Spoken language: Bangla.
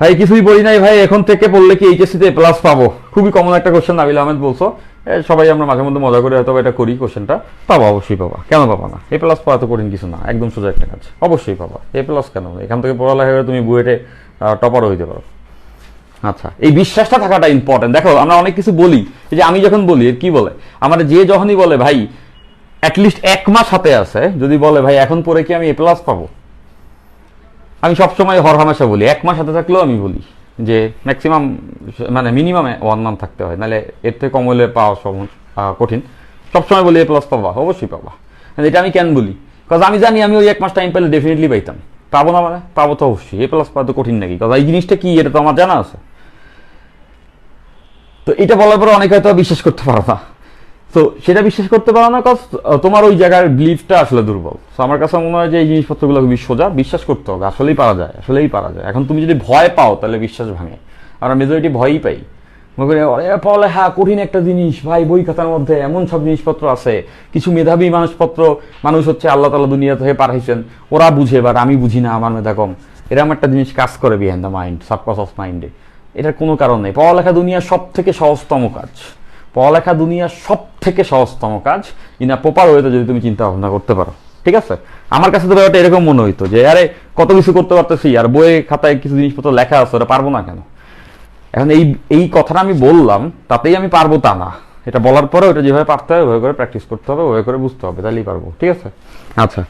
ভাই, কিছুই বলি নাই ভাই, এখন থেকে পড়লে কি এইচএসসি তে প্লাস পাবো? খুবই কমন একটা কোশ্চেন নাবিল আহমেদ বলছো। সবাই আমরা মাঝে মধ্যে মজা করে হয়তো এটা করি কোশ্চেনটা পাবো, অবশ্যই পাবা। কেন পাবা না? এ প্লাস পাওয়া তো কঠিন কিছু না, একদম সোজা একটা কাজ। অবশ্যই পাবা। এ প্লাস কেন? এখান থেকে পড়ালেখা করে তুমি বুয়েটে টপারও হইতে পারো। আচ্ছা এই বিশ্বাসটা থাকাটা ইম্পর্টেন্ট দেখো, আমরা অনেক কিছু বলি। যে আমি যখন বলি কি বলে? আমার যে যখনই বলে, ভাই অ্যাটলিস্ট এক মাস হাতে আছে। যদি বলে, ভাই, এখন পরে কি আমি এ প্লাস পাবো? আমি সবসময় হর হামেশা বলি। এক মাস হাতে থাকলেও আমি বলি যে ম্যাক্সিমাম মানে মিনিমাম ওয়ান মান্থ থাকতে হয়। নাহলে এর থেকে কম হলে পাওয়া কঠিন। সবসময় বলি, এ প্লাস পাবা, অবশ্যই পাবা। এটা আমি কেন বলি? কাজ আমি জানি আমি ওই এক মাস টাইম পেলে ডেফিনেটলি পাইতাম। পাবো না মানে? পাবো তো অবশ্যই। এ প্লাস পাওয়া তো কঠিন নাকি? কাজ এই জিনিসটা কি? এটা তো আমার জানা আছে। তো এটা বলার পরে অনেকে হয়তো বিশ্বাস করতে পারো না। তো সেটা বিশ্বাস করতে পারো না কজ তোমার ওই জায়গার বিলিফটা আসলে দুর্বল। তো আমার কাছে মনে হয় যে এই জিনিসপত্রগুলো খুবই সোজা, বিশ্বাস করতে হবে, আসলেই পারা যায়, আসলেই পারা যায়। এখন তুমি যদি ভয় পাও, তাহলে বিশ্বাস ভাঙে। আমরা মেজরিটি ভয়ই পাই। মনে করি, "আরে হ্যাঁ কঠিন একটা জিনিস, ভাই, বই খাতার মধ্যে এমন সব জিনিসপত্র আছে। কিছু মেধাবী মানুষপত্র, মানুষ হচ্ছে আল্লাহ তালা দুনিয়া থেকে পাঠাইছেন ওরা বুঝে বাট আমি বুঝি না, আমার মেধা কম। এরকম একটা জিনিস কাজ করে behind the mind subconscious of মাইন্ডে এটার কোনো কারণ নেই। পড়ালেখা দুনিয়ার সব থেকে সহজতম কাজ। পড়ালেখা দুনিয়ার সব থেকে সহজতম কাজ। ইনা প্রপার ওয়েতে যদি তুমি চিন্তা ভাবনা করতে পারো। ঠিক আছে? আমার কাছে তো ব্যাপারটা এরকম মনে হইতো যে, আরে, কত কিছু করতে পারতেছি, আর বইয়ে খাতায় কিছু জিনিসপত্র লেখা আছে, ওটা পারব না কেন? এখন এই এই কথাটা আমি বললাম, তাতেই আমি পারব তা না। এটা বলার পরে ওটা যেভাবে পারতে হবে ওইভাবে করে প্র্যাকটিস করতে হবে ওইভাবে করে বুঝতে হবে, তাহলেই পারব। ঠিক আছে? আচ্ছা।